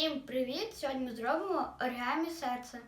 Всім привіт! Сьогодні ми зробимо оригамі серце.